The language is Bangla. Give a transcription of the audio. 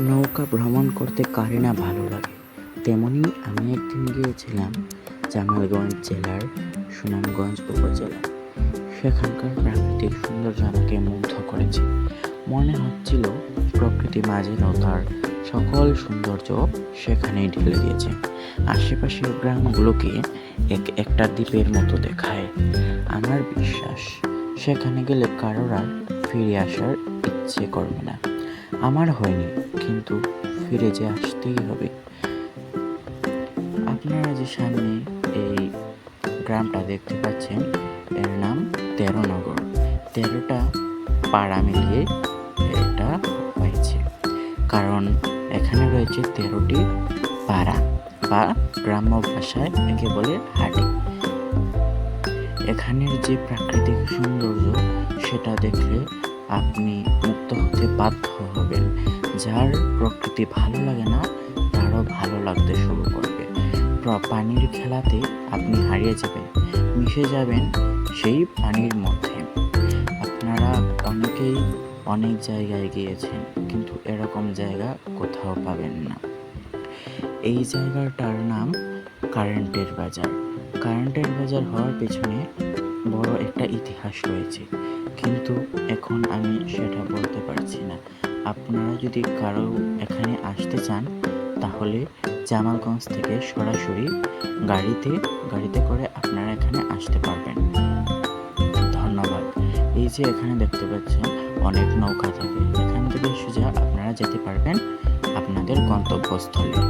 নৌকা ভ্রমণ করতে কারে না ভালো লাগে? তেমনি আমি একদিন গিয়েছিলাম জামালগঞ্জ জেলার সুনামগঞ্জ উপজেলা। সেখানকার প্রাকৃতিক সৌন্দর্য আমাকে মুগ্ধ করেছে। মনে হচ্ছিল প্রকৃতি মাঝে তার সকল সৌন্দর্য সেখানেই ঢেলে দিয়েছে। আশেপাশের গ্রামগুলোকে এক একটা দ্বীপের মতো দেখায়। আমার বিশ্বাস, সেখানে গেলে কারোর আর ফিরে আসার ইচ্ছে করবে না। আমার হয়নি, কিন্তু ফিরে যে আসতেই হবে। আপনারা যে সামনে এই গ্রামটা দেখতে পাচ্ছেন, এর নাম তেরোনগর। তেরোটা পাড়া মিলিয়ে এটা হয়েছে। কারণ এখানে রয়েছে তেরোটি পাড়া বা গ্রাম্য ভাষায় একে বলে হাটি। এখানের যে প্রাকৃতিক সৌন্দর্য, সেটা দেখলে আপনি মুক্ত হতে বাধ্য হবেন। যার প্রকৃতি ভালো লাগে না, তারও ভালো লাগতে শুরু করবে। পানির খেলাতে আপনি হারিয়ে যাবেন, মিশে যাবেন সেই পানির মধ্যে। আপনারা অনেকেই অনেক জায়গায় গিয়েছেন, কিন্তু এরকম জায়গা কোথাও পাবেন না। এই জায়গাটার নাম কারেন্টের বাজার। কারেন্টের বাজার হওয়ার পেছনে বড় একটা ইতিহাস রয়েছে। কিন্তু এখন আমি সেটা বলতে পারছি না। আপনারা যদি কারও এখানে আসতে চান, তাহলে জামালগঞ্জ থেকে সরাসরি গাড়িতে গাড়িতে করে আপনারা এখানে আসতে পারবেন। ধন্যবাদ। এই যে এখানে দেখতে পাচ্ছেন, অনেক নৌকা থাকে। এখান থেকে সোজা আপনারা যেতে পারবেন আপনাদের গন্তব্যস্থলে।